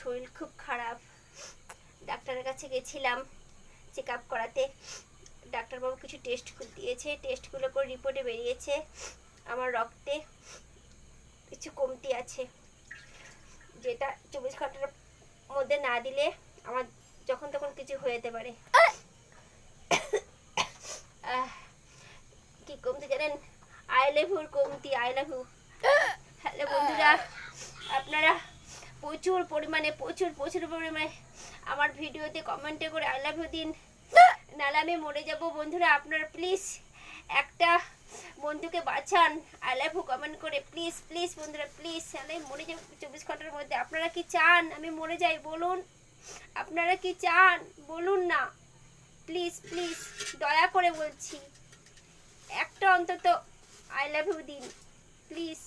শরীর খুব খারাপ। ডাক্তারের কাছে গেছিলাম চেক আপ করাতে। ডাক্তারবাবু কিছু টেস্ট দিয়েছে। টেস্টগুলো করে রিপোর্টে বেরিয়েছে। আমার রক্তে কিছু কমতি আছে। যেটা চব্বিশ ঘণ্টার মধ্যে না দিলে আমার যখন তখন কিছু হয়ে যেতে পারে। কি কমতি জানেন? আই লাভ কমতি আই লাভ হ্যালো বন্ধুরা। আপনারা প্রচুর পরিমাণে, প্রচুর প্রচুর পরিমাণে আমার ভিডিওতে কমেন্টে করে আই লাভ ইউ দিন। নাহলে আমি মরে যাব। বন্ধুরা, আপনারা প্লিজ একটা বন্ধুকে বাঁচান। আই লাভ ইউ কমেন্ট করে প্লিজ প্লিজ বন্ধুরা প্লিজ আমি মরে যাব চব্বিশ ঘণ্টার মধ্যে। আপনারা কি চান? আমি মরে যাই, বলুন। আপনারা কি চান? বলুন না। প্লিজ প্লিজ দয়া করে বলছি। একটা অন্তত আই লাভ ইউ দিন। প্লিজ